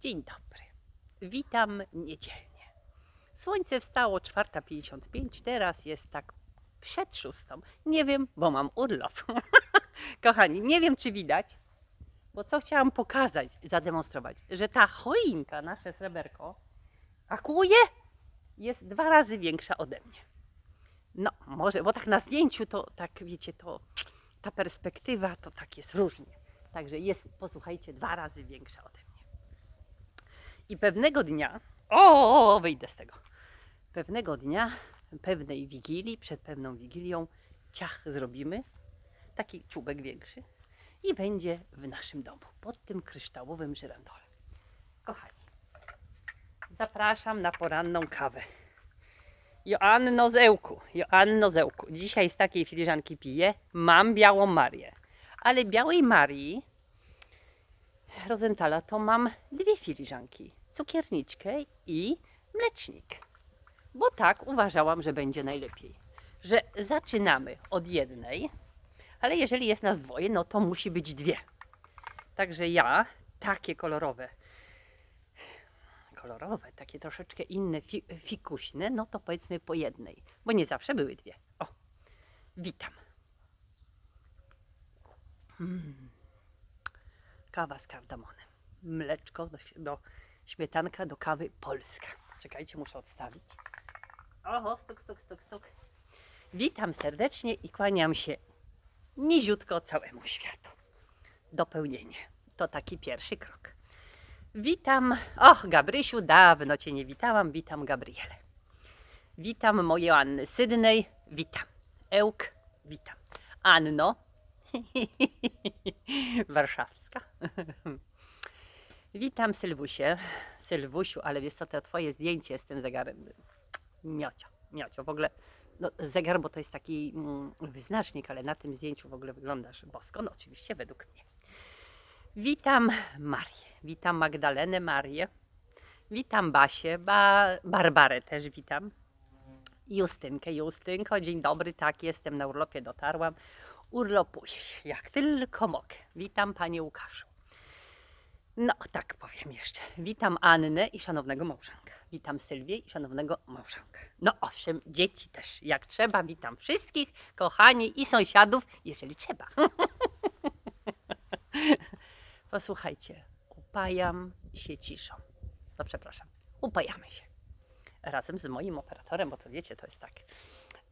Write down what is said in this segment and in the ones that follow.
Dzień dobry. Witam niedzielnie. Słońce wstało 4.55, teraz jest tak przed szóstą. Nie wiem, bo mam urlop. Kochani, nie wiem czy widać, bo co chciałam pokazać, zademonstrować, że ta choinka, nasze sreberko, akuje, jest dwa razy większa ode mnie. No, może, bo tak na zdjęciu to, tak wiecie, to ta perspektywa to tak jest różnie. Także jest, posłuchajcie, dwa razy większa ode mnie. I pewnego dnia, o, wyjdę z tego. Pewnego dnia, pewnej wigilii, przed pewną wigilią, ciach zrobimy, taki czubek większy i będzie w naszym domu, pod tym kryształowym żyrandolem. Kochani, zapraszam na poranną kawę. Joanno Zełku, Joanno Zełku. Dzisiaj z takiej filiżanki piję. Mam białą Marię. Ale białej Marii Rozentala to mam dwie filiżanki. Cukierniczkę i mlecznik. Bo tak uważałam, że będzie najlepiej. Że zaczynamy od jednej, ale jeżeli jest nas dwoje, no to musi być dwie. Także ja takie kolorowe kolorowe, takie troszeczkę inne, fi, fikuśne, no to powiedzmy po jednej, bo nie zawsze były dwie. O, witam. Mm. Kawa z kardamonem, mleczko do, do śmietanka do kawy polska. Czekajcie, muszę odstawić. Oho, stuk, stuk, stuk, stuk. Witam serdecznie i kłaniam się niziutko całemu światu. Dopełnienie. To taki pierwszy krok. Witam. Och, Gabrysiu, dawno Cię nie witałam. Witam, Gabriele. Witam moje Anny Sydney. Witam. Ełk. Witam. Anno. Warszawska. Witam, Sylwusie. Sylwusiu, ale wiesz co, to Twoje zdjęcie z tym zegarem. Miocio, miocio. W ogóle no, zegar, bo to jest taki mm, wyznacznik, ale na tym zdjęciu w ogóle wyglądasz bosko. No oczywiście według mnie. Witam Marię, witam Magdalenę Marię, witam Basię, ba Barbarę też witam. Justynkę, Justynko, dzień dobry, tak, jestem na urlopie, dotarłam. Urlopuję się, jak tylko mogę. Witam Panie Łukaszu. No, tak powiem jeszcze. Witam Annę i szanownego małżonka. Witam Sylwię i szanownego małżonka. No owszem, dzieci też, jak trzeba. Witam wszystkich, kochani i sąsiadów, jeżeli trzeba. Posłuchajcie, upajam się ciszą. No przepraszam, upajamy się. Razem z moim operatorem, bo to wiecie, to jest tak.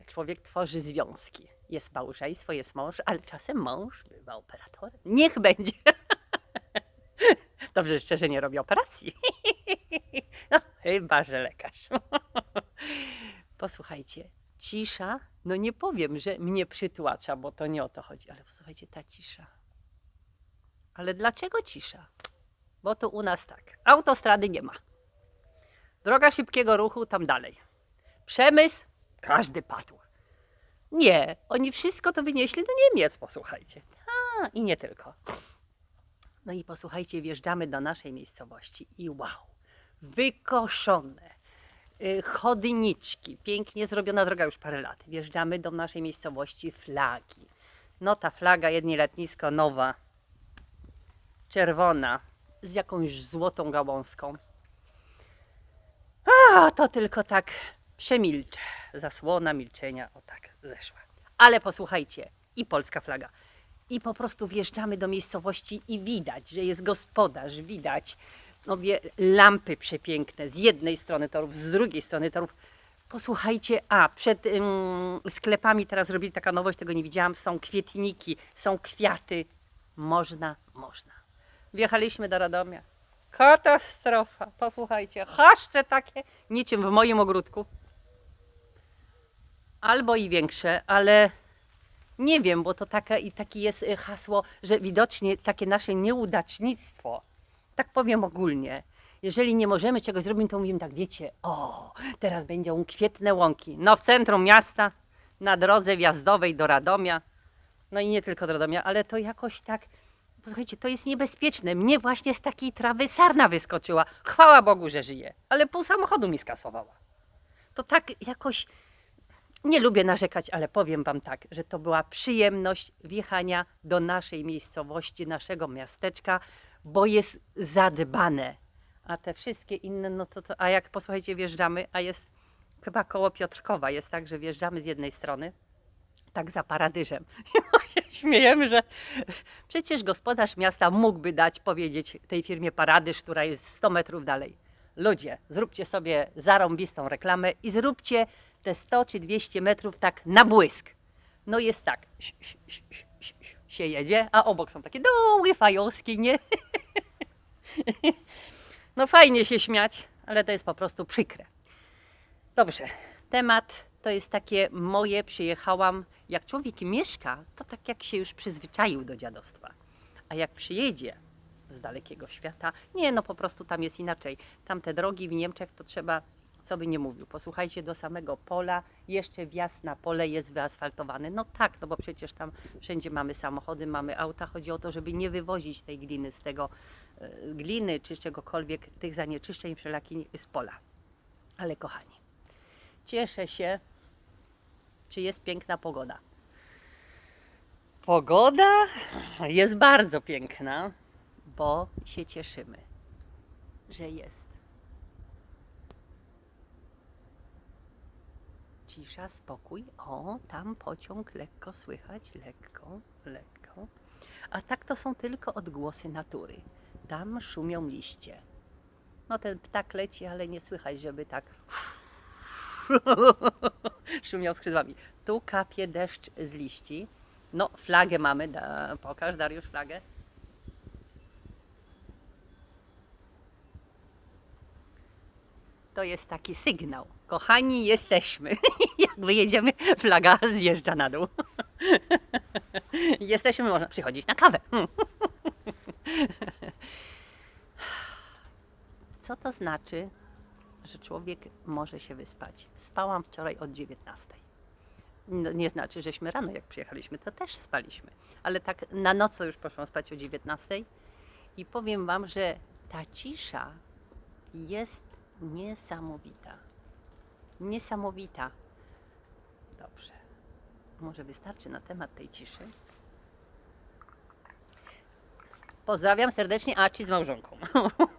Człowiek tworzy związki, jest małżeństwo, jest mąż, ale czasem mąż bywa operatorem. Niech będzie. Dobrze jeszcze, że nie robi operacji. No, chyba, że lekarz. Posłuchajcie, cisza, no nie powiem, że mnie przytłacza, bo to nie o to chodzi, ale posłuchajcie, ta cisza. Ale dlaczego cisza? Bo to u nas tak. Autostrady nie ma. Droga szybkiego ruchu tam dalej. Przemysł, każdy padł. Nie, oni wszystko to wynieśli do Niemiec, posłuchajcie. A, i nie tylko. No i posłuchajcie, wjeżdżamy do naszej miejscowości i wow, wykoszone, y, chodniczki, pięknie zrobiona droga już parę lat. Wjeżdżamy do naszej miejscowości, flagi. No ta flaga, jedni letnisko nowa, czerwona, z jakąś złotą gałązką. A, to tylko tak przemilczę. Zasłona milczenia, o tak, zeszła. Ale posłuchajcie, i polska flaga. I po prostu wjeżdżamy do miejscowości i widać, że jest gospodarz, widać no wie, lampy przepiękne z jednej strony torów, z drugiej strony torów. Posłuchajcie, a przed ym, sklepami teraz zrobili taka nowość, tego nie widziałam, są kwietniki, są kwiaty. Można, można. Wjechaliśmy do Radomia. Katastrofa. Posłuchajcie, chaszcze takie, niczym w moim ogródku. Albo i większe, ale nie wiem, bo to taka, i takie jest y, hasło, że widocznie takie nasze nieudacznictwo, tak powiem ogólnie, jeżeli nie możemy czegoś zrobić, to mówimy tak, wiecie, o, teraz będą kwietne łąki. No w centrum miasta, na drodze wjazdowej do Radomia, no i nie tylko do Radomia, ale to jakoś tak, posłuchajcie, to jest niebezpieczne. Mnie właśnie z takiej trawy sarna wyskoczyła. Chwała Bogu, że żyje, ale pół samochodu mi skasowała. To tak jakoś, nie lubię narzekać, ale powiem Wam tak, że to była przyjemność wjechania do naszej miejscowości, naszego miasteczka, bo jest zadbane. A te wszystkie inne, no to, to a jak posłuchajcie, wjeżdżamy, a jest chyba koło Piotrkowa, jest tak, że wjeżdżamy z jednej strony, tak za paradyżem. I się śmiejemy, że przecież gospodarz miasta mógłby dać, powiedzieć tej firmie Paradyż, która jest 100 metrów dalej. Ludzie, zróbcie sobie zarąbistą reklamę i zróbcie te 100 czy 200 metrów tak na błysk. No jest tak, się jedzie, a obok są takie długie fajowski, nie? No fajnie się śmiać, ale to jest po prostu przykre. Dobrze, temat to jest takie moje, przyjechałam, jak człowiek mieszka, to tak jak się już przyzwyczaił do dziadostwa. A jak przyjedzie z dalekiego świata, nie no po prostu tam jest inaczej. Tam te drogi w Niemczech to trzeba, co by nie mówił, posłuchajcie, do samego pola, jeszcze wjazd na pole jest wyasfaltowany. No tak, no bo przecież tam wszędzie mamy samochody, mamy auta. Chodzi o to, żeby nie wywozić tej gliny z tego, e, gliny czy z czegokolwiek, tych zanieczyszczeń wszelakich z pola. Ale kochani, cieszę się, czy jest piękna pogoda. Pogoda jest bardzo piękna, bo się cieszymy, że jest. Cisza, spokój. O, tam pociąg lekko słychać, lekko, lekko. A tak to są tylko odgłosy natury. Tam szumią liście. No ten ptak leci, ale nie słychać, żeby tak szumiał skrzydłami. Tu kapie deszcz z liści. No, flagę mamy. Da, pokaż, Dariusz, flagę. To jest taki sygnał. Kochani, jesteśmy. Wyjedziemy, flaga zjeżdża na dół. jesteśmy, można przychodzić na kawę. Co to znaczy, że człowiek może się wyspać? Spałam wczoraj od 19. No, nie znaczy, żeśmy rano, jak przyjechaliśmy, to też spaliśmy. Ale tak na noc już poszłam spać o 19 i powiem Wam, że ta cisza jest niesamowita. Niesamowita. Dobrze. Może wystarczy na temat tej ciszy. Pozdrawiam serdecznie Aci z małżonką.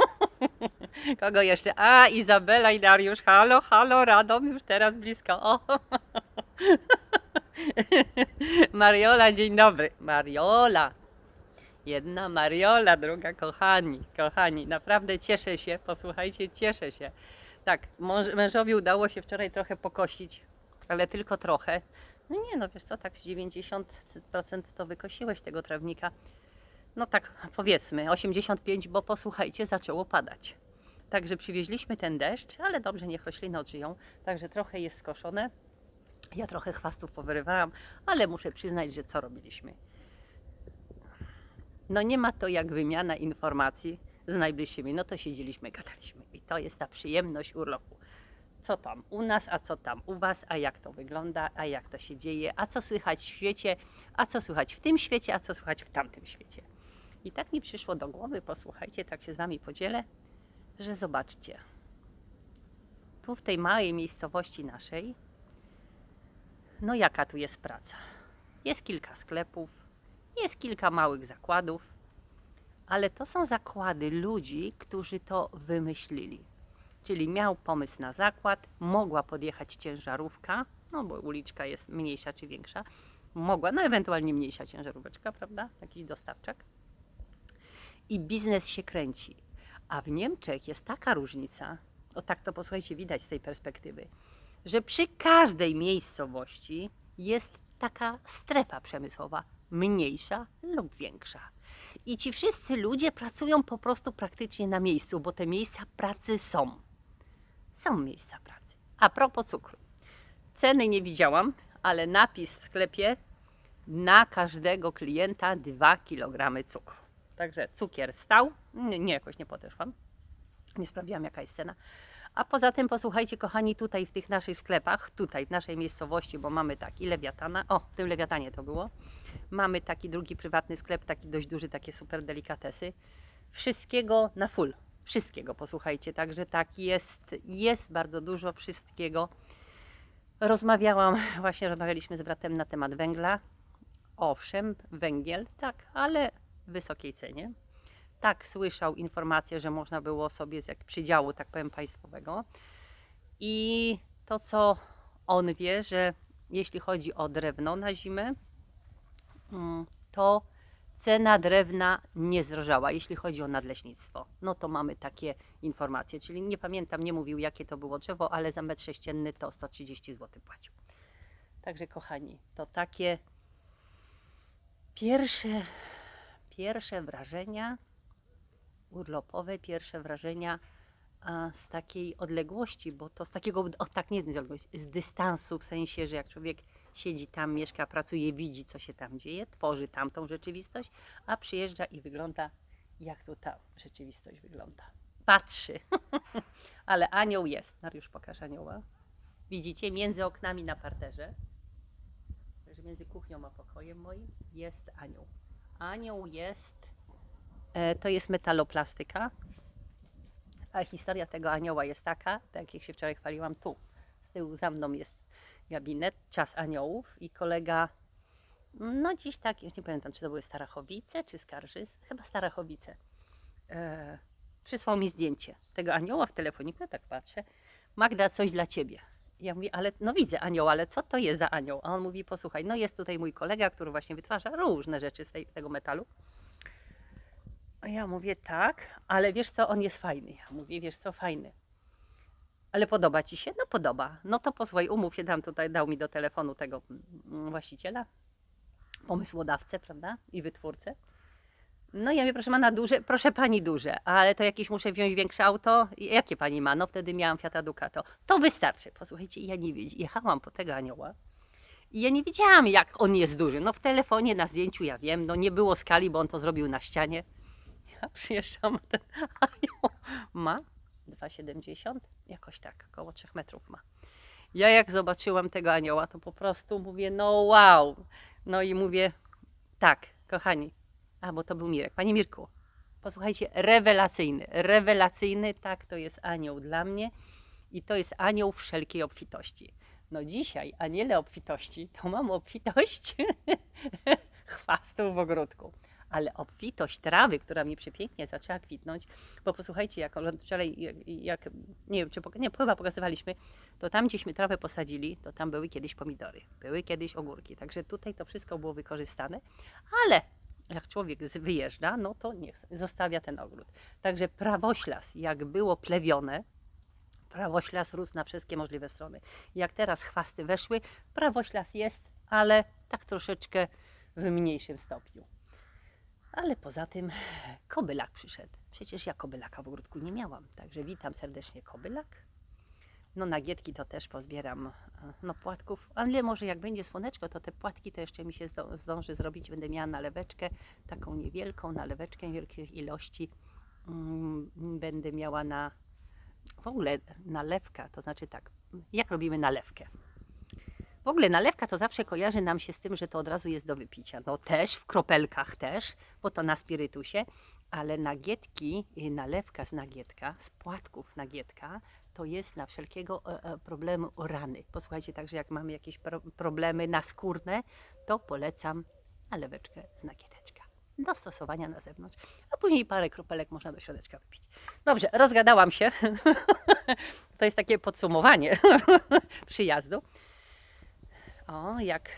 Kogo jeszcze? A, Izabela i Dariusz. Halo, halo, Radom już teraz blisko. O. Mariola, dzień dobry. Mariola. Jedna Mariola, druga kochani, kochani. Naprawdę cieszę się, posłuchajcie, cieszę się. Tak, mężowi udało się wczoraj trochę pokosić, ale tylko trochę. No nie, no wiesz co, tak z 90% to wykosiłeś tego trawnika. No tak, powiedzmy 85, bo posłuchajcie, zaczęło padać. Także przywieźliśmy ten deszcz, ale dobrze, niech rośliny odżyją. Także trochę jest skoszone. Ja trochę chwastów powyrywałam, ale muszę przyznać, że co robiliśmy? No nie ma to jak wymiana informacji z najbliższymi. No to siedzieliśmy, gadaliśmy. I to jest ta przyjemność urlopu. Co tam u nas, a co tam u was, a jak to wygląda, a jak to się dzieje, a co słychać w świecie, a co słychać w tym świecie, a co słychać w tamtym świecie. I tak mi przyszło do głowy, posłuchajcie, tak się z wami podzielę, że zobaczcie. Tu w tej małej miejscowości naszej, no jaka tu jest praca? Jest kilka sklepów, jest kilka małych zakładów, ale to są zakłady ludzi, którzy to wymyślili. Czyli miał pomysł na zakład, mogła podjechać ciężarówka, no bo uliczka jest mniejsza czy większa, mogła, no ewentualnie mniejsza ciężaróweczka, prawda? Jakiś dostawczak. I biznes się kręci. A w Niemczech jest taka różnica, o tak to posłuchajcie, widać z tej perspektywy, że przy każdej miejscowości jest taka strefa przemysłowa, mniejsza lub większa. I ci wszyscy ludzie pracują po prostu praktycznie na miejscu, bo te miejsca pracy są. Są miejsca pracy. A propos cukru. Ceny nie widziałam, ale napis w sklepie na każdego klienta 2 kg cukru. Także cukier stał. Nie, nie jakoś nie podeszłam. Nie sprawdziłam, jaka jest cena. A poza tym, posłuchajcie, kochani, tutaj w tych naszych sklepach, tutaj w naszej miejscowości, bo mamy tak i lewiatana, o, w tym lewiatanie to było. Mamy taki drugi prywatny sklep, taki dość duży, takie super delikatesy. Wszystkiego na full. Wszystkiego, posłuchajcie. Także tak jest, jest bardzo dużo wszystkiego. Rozmawiałam, właśnie rozmawialiśmy z bratem na temat węgla. Owszem, węgiel, tak, ale w wysokiej cenie. tak słyszał informację, że można było sobie z jak przydziału, tak powiem, państwowego. I to, co on wie, że jeśli chodzi o drewno na zimę, mm, to cena drewna nie zdrożała, jeśli chodzi o nadleśnictwo. No to mamy takie informacje, czyli nie pamiętam, nie mówił jakie to było drzewo, ale za metr sześcienny to 130 zł płacił. Także kochani, to takie pierwsze, pierwsze wrażenia urlopowe, pierwsze wrażenia z takiej odległości, bo to z takiego, o tak nie z odległości, z dystansu, w sensie, że jak człowiek siedzi tam, mieszka, pracuje, widzi, co się tam dzieje, tworzy tamtą rzeczywistość, a przyjeżdża i wygląda, jak tu ta rzeczywistość wygląda. Patrzy. Ale anioł jest. Mariusz, pokaż anioła. Widzicie, między oknami na parterze, także między kuchnią a pokojem moim, jest anioł. Anioł jest, e, to jest metaloplastyka, a historia tego anioła jest taka, tak jak się wczoraj chwaliłam, tu, z tyłu za mną jest gabinet, czas aniołów i kolega, no dziś tak, już nie pamiętam, czy to były Starachowice, czy Skarżyc, chyba Starachowice, e, przysłał mi zdjęcie tego anioła w telefoniku, ja tak patrzę, Magda, coś dla ciebie. Ja mówię, ale no widzę anioł, ale co to jest za anioł? A on mówi, posłuchaj, no jest tutaj mój kolega, który właśnie wytwarza różne rzeczy z tej, tego metalu. A ja mówię, tak, ale wiesz co, on jest fajny. Ja mówię, wiesz co, fajny. Ale podoba ci się? No podoba. No to posłuchaj, umów się, dam tutaj, dał mi do telefonu tego mm, właściciela, pomysłodawcę, prawda, i wytwórcę. No ja mówię, proszę pana, duże, proszę pani duże, ale to jakieś muszę wziąć większe auto. Jakie pani ma? No wtedy miałam Fiata Ducato. To wystarczy. Posłuchajcie, ja nie wiedziałam, jechałam po tego anioła i ja nie wiedziałam, jak on jest duży. No w telefonie, na zdjęciu ja wiem, no nie było skali, bo on to zrobił na ścianie. Ja przyjeżdżam, ten anioł ma 2,70, jakoś tak, około 3 metrów ma. Ja jak zobaczyłam tego anioła, to po prostu mówię, no wow. No i mówię, tak, kochani, a bo to był Mirek. Panie Mirku, posłuchajcie, rewelacyjny, rewelacyjny, tak, to jest anioł dla mnie i to jest anioł wszelkiej obfitości. No dzisiaj, aniele obfitości, to mam obfitość chwastów w ogródku. Ale obfitość trawy, która mi przepięknie zaczęła kwitnąć, bo posłuchajcie, jak wczoraj, jak, jak nie wiem, czy nie, chyba pokazywaliśmy, to tam gdzieśmy trawę posadzili, to tam były kiedyś pomidory, były kiedyś ogórki. Także tutaj to wszystko było wykorzystane, ale jak człowiek wyjeżdża, no to niech zostawia ten ogród. Także prawoślas, jak było plewione, prawoślas rósł na wszystkie możliwe strony. Jak teraz chwasty weszły, prawoślas jest, ale tak troszeczkę w mniejszym stopniu. Ale poza tym kobylak przyszedł. Przecież ja kobylaka w ogródku nie miałam, także witam serdecznie kobylak. No nagietki to też pozbieram, e, no płatków, ale może jak będzie słoneczko, to te płatki to jeszcze mi się zdąży zrobić. Będę miała naleweczkę, taką niewielką naleweczkę niewielkiej ilości. Mm, Będę miała na, w ogóle nalewka, to znaczy tak, jak robimy nalewkę? Ogóle nalewka to zawsze kojarzy nam się z tym, że to od razu jest do wypicia. No też, w kropelkach też, bo to na spirytusie, ale nagietki, y, nalewka z nagietka, z płatków nagietka, to jest na wszelkiego e, e, problemu rany. Posłuchajcie, także jak mamy jakieś pro, problemy naskórne, to polecam naleweczkę z nagieteczka. Do stosowania na zewnątrz, a później parę kropelek można do środeczka wypić. Dobrze, rozgadałam się. to jest takie podsumowanie przyjazdu. O, jak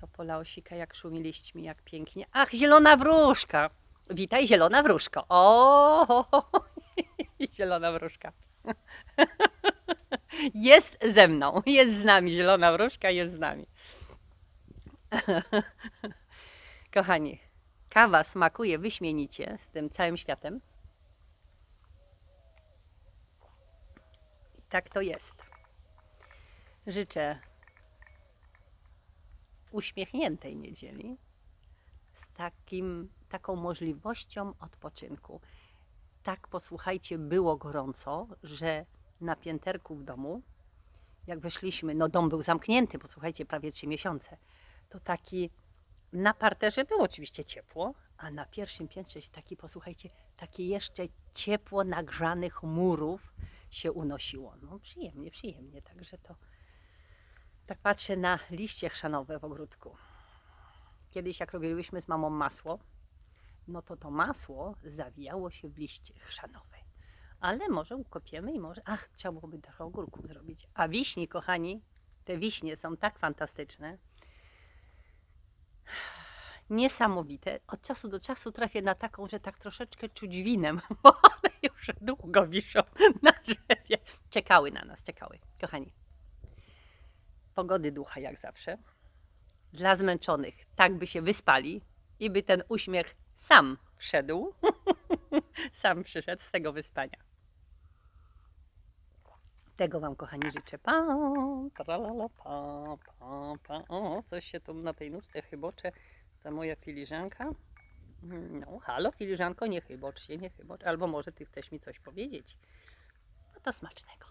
to pola osika, jak szumi liśćmi, jak pięknie. Ach, zielona wróżka. Witaj, zielona wróżko. O, zielona wróżka. Jest ze mną, jest z nami, zielona wróżka jest z nami. Kochani, kawa smakuje wyśmienicie z tym całym światem. I tak to jest. Życzę uśmiechniętej niedzieli z takim, taką możliwością odpoczynku. Tak, posłuchajcie, było gorąco, że na pięterku w domu, jak weszliśmy, no dom był zamknięty, posłuchajcie, prawie trzy miesiące, to taki na parterze było oczywiście ciepło, a na pierwszym piętrze taki, posłuchajcie, takie jeszcze ciepło nagrzanych murów się unosiło. No przyjemnie, przyjemnie, także to tak patrzę na liście chrzanowe w ogródku. Kiedyś jak robiliśmy z mamą masło, no to to masło zawijało się w liście chrzanowe. Ale może ukopiemy i może... Ach, trzeba byłoby trochę ogórków zrobić. A wiśni, kochani, te wiśnie są tak fantastyczne. Niesamowite. Od czasu do czasu trafię na taką, że tak troszeczkę czuć winem, bo one już długo wiszą na drzewie. Czekały na nas, czekały. Kochani, pogody ducha jak zawsze. Dla zmęczonych tak by się wyspali i by ten uśmiech sam wszedł. sam przyszedł z tego wyspania. Tego Wam, kochani, życzę. Pa, pa, pa, pa. O, coś się tu na tej nóżce chybocze. Ta moja filiżanka. No, halo, filiżanko, nie chybocz się, nie chybocz. Albo może Ty chcesz mi coś powiedzieć. No to smacznego.